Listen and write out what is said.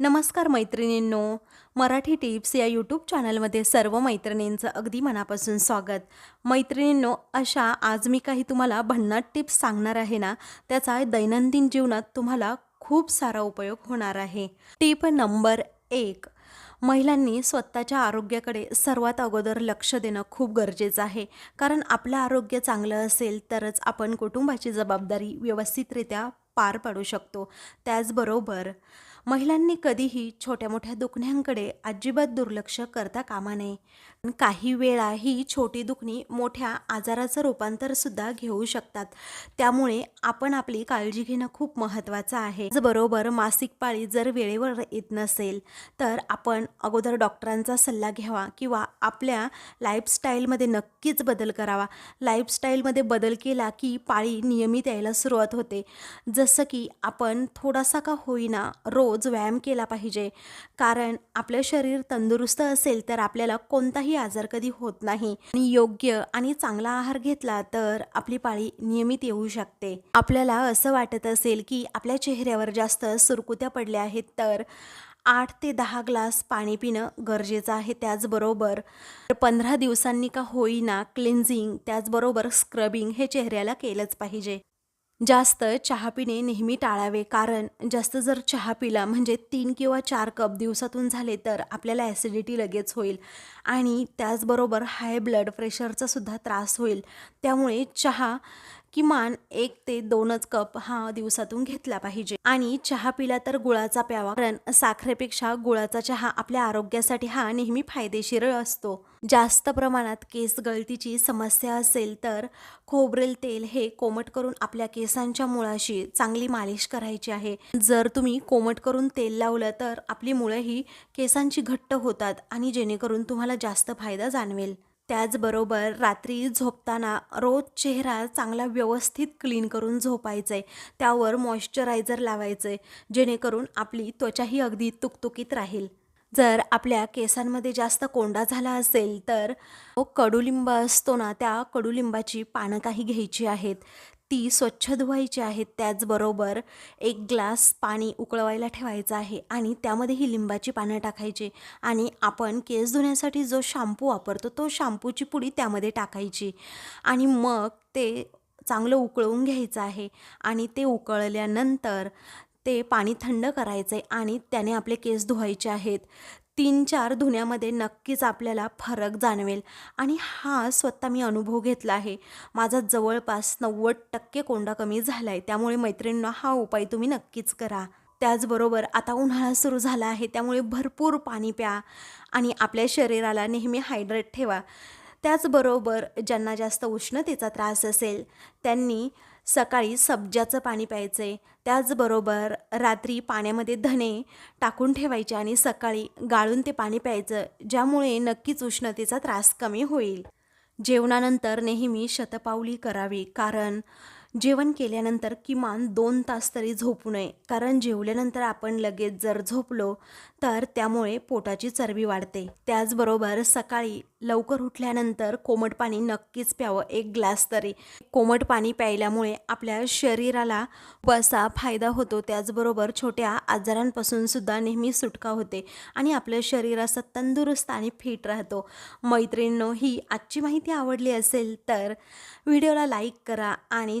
नमस्कार मैत्रिणींनो. मराठी टिप्स या यूट्यूब चॅनलमध्ये सर्व मैत्रिणींचं अगदी मनापासून स्वागत. मैत्रिणींनो अशा आज मी काही तुम्हाला भन्नाट टिप्स सांगणार आहे ना त्याचा दैनंदिन जीवनात तुम्हाला खूप सारा उपयोग होणार आहे. टीप नंबर एक महिलांनी स्वतःच्या आरोग्याकडे सर्वात अगोदर लक्ष देणं खूप गरजेचं आहे. कारण आपलं आरोग्य चांगलं असेल तरच आपण कुटुंबाची जबाबदारी व्यवस्थितरित्या पार पाडू शकतो. त्याचबरोबर महिलांनी कधीही छोट्या मोठ्या दुखण्यांकडे अजिबात दुर्लक्ष करता कामा नये. काही वेळा ही छोटी दुखणी मोठ्या आजाराचं रूपांतरसुद्धा घेऊ शकतात. त्यामुळे आपण आपली काळजी घेणं खूप महत्त्वाचं आहे. बरोबर मासिक पाळी जर वेळेवर येत नसेल तर आपण अगोदर डॉक्टरांचा सल्ला घ्यावा किंवा आपल्या लाईफस्टाईलमध्ये नक्कीच बदल करावा. लाईफस्टाईलमध्ये बदल केला की पाळी नियमित यायला सुरुवात होते. जसं की आपण थोडासा का होईना रोज व्यायाम केला पाहिजे. कारण आपलं शरीर तंदुरुस्त असेल तर आपल्याला कोणताही आजार कधी होत नाही. आणि योग्य आणि चांगला आहार घेतला तर आपली पाळी नियमित येऊ शकते. आपल्याला असं वाटत असेल की आपल्या चेहऱ्यावर जास्त सुरकुत्या पडल्या आहेत तर आठ ते दहा ग्लास पाणी पिणं गरजेचं आहे त्याचबरोबर पंधरा दिवसांनी का होईना क्लिन्झिंग त्याचबरोबर स्क्रबिंग हे चेहऱ्याला केलंच पाहिजे. जास्त चहा पिणे नेहमी टाळावे. कारण जास्त जर चहा पिला म्हणजे तीन किंवा चार कप दिवसातून झाले तर आपल्याला ॲसिडिटी लगेच होईल. आणि त्याचबरोबर हाय ब्लड प्रेशरचा सुद्धा त्रास होईल. त्यामुळे चहा किमान एक ते दोनच कप हा दिवसातून घेतला पाहिजे. आणि चहा पिला तर गुळाचा प्यावा. कारण साखरेपेक्षा गुळाचा चहा आपल्या आरोग्यासाठी हा नेहमी फायदेशीर असतो. जास्त प्रमाणात केस गळतीची समस्या असेल तर खोबरेल तेल हे कोमट करून आपल्या केसांच्या मुळाशी चांगली मालिश करायची आहे. जर तुम्ही कोमट करून तेल लावलं तर आपली मुळं ही केसांची घट्ट होतात आणि जेणेकरून तुम्हाला जास्त फायदा जाणवेल. त्याचबरोबर रात्री झोपताना रोज चेहरा चांगला व्यवस्थित क्लीन करून झोपायचं आहे त्यावर मॉइश्चरायझर लावायचं आहे जेणेकरून आपली त्वचाही अगदी तुकतुकीत राहील. जर आपल्या केसांमध्ये जास्त कोंडा झाला असेल तर कडुलिंब असतो ना त्या कडुलिंबाची पानं काही घ्यायची आहेत. ती स्वच्छ धुवायची आहेत त्याचबरोबर एक ग्लास पाणी उकळवायला ठेवायचं आहे आणि त्यामध्ये ही लिंबाची पानं टाकायची आणि आपण केस धुण्यासाठी जो शॅम्पू वापरतो तो शॅम्पूची पुडी त्यामध्ये टाकायची आणि मग ते चांगलं उकळवून घ्यायचं आहे आणि ते उकळल्यानंतर ते पाणी थंड करायचं आहे आणि त्याने आपले केस धुवायचे आहेत. तीन चार धुण्यामध्ये नक्कीच आपल्याला फरक जाणवेल. आणि हा स्वतः मी अनुभव घेतला आहे. माझा जवळपास नव्वद टक्के कोंडा कमी झाला आहे त्यामुळे मैत्रिणींना हा उपाय तुम्ही नक्कीच करा. त्याचबरोबर आता उन्हाळा सुरू झाला आहे. त्यामुळे भरपूर पाणी प्या आणि आपल्या शरीराला नेहमी हायड्रेट ठेवा. त्याचबरोबर ज्यांना जास्त उष्णतेचा त्रास असेल त्यांनी सकाळी सब्जाचं पाणी प्यायचं आहे त्याचबरोबर रात्री पाण्यामध्ये धणे टाकून ठेवायचे आणि सकाळी गाळून ते पाणी प्यायचं ज्यामुळे नक्कीच उष्णतेचा त्रास कमी होईल. जेवणानंतर नेहमी शतपावली करावी कारण जेवण केल्यानंतर किमान दोन तास तरी झोपू नये. कारण जेवल्यानंतर आपण लगेच जर झोपलो तर त्यामुळे पोटाची चरबी वाढते. त्याचबरोबर सकाळी लवकर उठल्यानंतर कोमट पाणी नक्कीच प्यावं एक ग्लास तरी. कोमट पाणी प्यायल्यामुळे आपल्या शरीराला बसा फायदा होतो. त्याचबरोबर छोट्या आजारांपासून सुद्धा नेहमी सुटका होते आणि आपलं शरीर असं तंदुरुस्त आणि फिट राहतो. मैत्रिणींनो ही आजची माहिती आवडली असेल तर व्हिडिओला लाईक करा आणि